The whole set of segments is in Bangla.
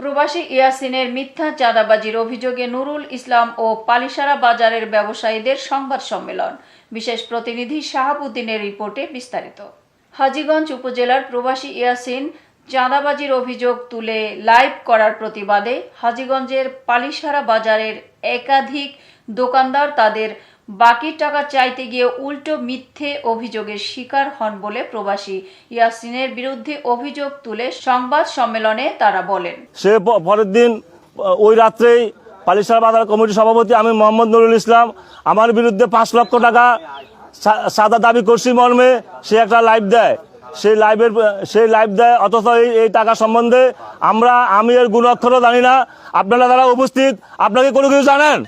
প্রবাসী ইয়াসিনের মিথ্যা চাঁদাবাজির অভিযোগে নুরুল ইসলাম ও পালিসারা বাজারের ব্যবসায়ীদের সংবাদ সম্মেলন। বিশেষ প্রতিনিধি শাহাবুদ্দিনের রিপোর্টে বিস্তারিত। হাজিগঞ্জ উপজেলার প্রবাসী ইয়াসিন চাঁদাবাজির অভিযোগ তুলে লাইভ করার প্রতিবাদে হাজীগঞ্জের পালিশারা বাজারের একাধিক দোকানদার তাদের বাকি টাকা চাইতে গিয়ে উল্টো মিথ্যে অভিযোগের শিকার হন বলে প্রবাসী ইয়াসিনের বিরুদ্ধে অভিযোগ তুলে সংবাদ সম্মেলনে তারা বলেন। সে পরের দিন ওই রাত্রেই পালিশার বাজার কমিটির সভাপতি আমি মোহাম্মদ নুরুল ইসলাম, আমার বিরুদ্ধে পাঁচ লক্ষ টাকা সাদা দাবি করছি মর্মে সে একটা লাইভ দেয়। সেই লাইভের সেই লাইভ দেয় অথচ এই এই টাকা সম্বন্ধে আমরা আমি এর গুণ অক্ষরও জানি না। আপনারা যারা উপস্থিত আপনাকে কোনো কিছু জানেন?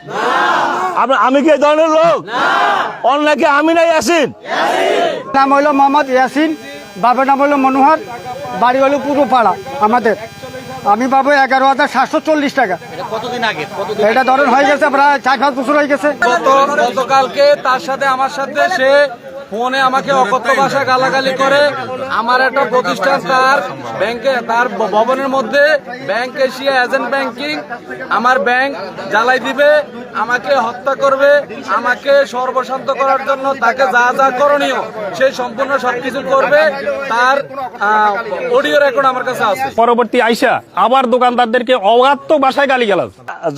আপনা- আমি কি এই ধরনের লোক? অন্য কি আমি নাই ইয়াসিন? নাম হলো মোহাম্মদ ইয়াসিন বাবার নাম হলো মনোহর বাড়ি হলো পুরো পাড়া আমাদের। আমি পাবো এগারো হাজার সাতশো চল্লিশ টাকা। কতদিন আগে? এটা ধরেন হয়ে গেছে প্রায় চার পাঁচ বছর হয়ে গেছে। গতকালকে তার সাথে আমার সাথে সে ফোনে আমাকে অকথ্য ভাষা গালাগালি করে। আমার একটা প্রতিষ্ঠান তার ব্যাংকে তার ভবনের মধ্যে ব্যাংক এশিয়া এজেন্ট ব্যাংকিং আমার ব্যাংক জ্বালাই দিবে আমাকে হত্যা করবে আমাকে সর্বশান্ত করার জন্য তাকে যা যা করণীয় সে সম্পূর্ণ সবকিছু করবে। তার অডিও রেকর্ড আমার কাছে আছে। পরবর্তী আইসা আবার দোকানদারদেরকে অগাত্য ভাষায় গালি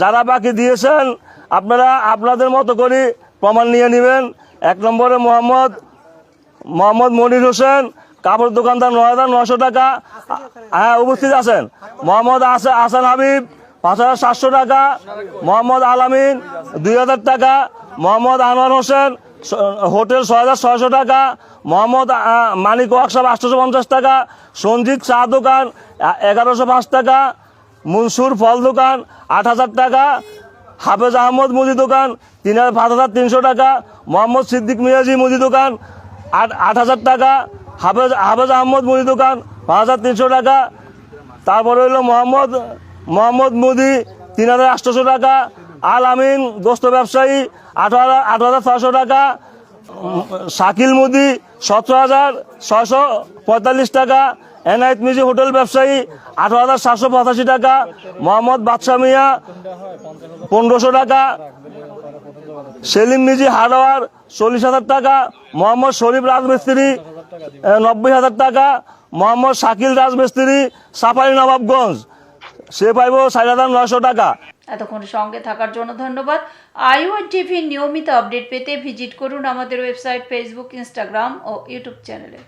যারা বাকি দিয়েছেন আপনারা আপনাদের মতো করে প্রমাণ নিয়ে নেবেন। এক নম্বরে মোহাম্মদ মোহাম্মদ মনির হোসেন, কাপড় দোকানদার নয় হাজার নশো টাকা। হ্যাঁ উপস্থিত আছেন। মোহাম্মদ আস- আসান হাবিব, পাঁচ হাজার সাতশো টাকা। মোহাম্মদ আলামিন, দুই হাজার টাকা। মোহাম্মদ আনোয়ার হোসেন হোটেল ছয় হাজার ছয়শো টাকা। মোহাম্মদ মানিক ওয়াকশাপ আটশোশো পঞ্চাশ টাকা। সঞ্জিত চা দোকান এগারোশো পাঁচ টাকা। মনসুর ফল দোকান, আট হাজার টাকা। হাফেজ আহমদ মুদি দোকান তিন হাজার পাঁচ হাজার তিনশো টাকা, মোহাম্মদ সিদ্দিক মিয়াজি মুদি দোকান, আট আট হাজার টাকা, হাফেজ হাফেজ আহমদ মুদি দোকান, পাঁচ হাজার তিনশো টাকা। তারপরে হইল মোহাম্মদ মোহাম্মদ মুদি, তিন হাজার আটশোশো টাকা। আল আমিন দোস্ত ব্যবসায়ী, আট হাজার আট হাজার ছশো টাকা। শাকিল মুদি, সতেরো হাজার ছয়শো পঁয়তাল্লিশ টাকা। এনায়েত মিজি হোটেল ব্যবসায়ী, আঠারো হাজার সাতশো পঁচাশি টাকা, মোহাম্মদ বাদশা মিয়া, পনেরোশো টাকা, সেলিম মিজি হার্ডওয়ার, চল্লিশ হাজার টাকা, মোহাম্মদ শরীফ রাজমিস্ত্রি নব্বই হাজার টাকা, মোহাম্মদ শাকিল রাজমিস্ত্রি সাফারি নবাবগঞ্জ। সে পাইব ষাট হাজার নয়শো টাকা। এতক্ষণ সঙ্গে থাকার জন্য ধন্যবাদ। আইওয়ান টিভি নিয়মিত আপডেট পেতে ভিজিট করুন আমাদের ওয়েবসাইট, ফেসবুক, ইনস্টাগ্রাম ও ইউটিউব চ্যানেলে।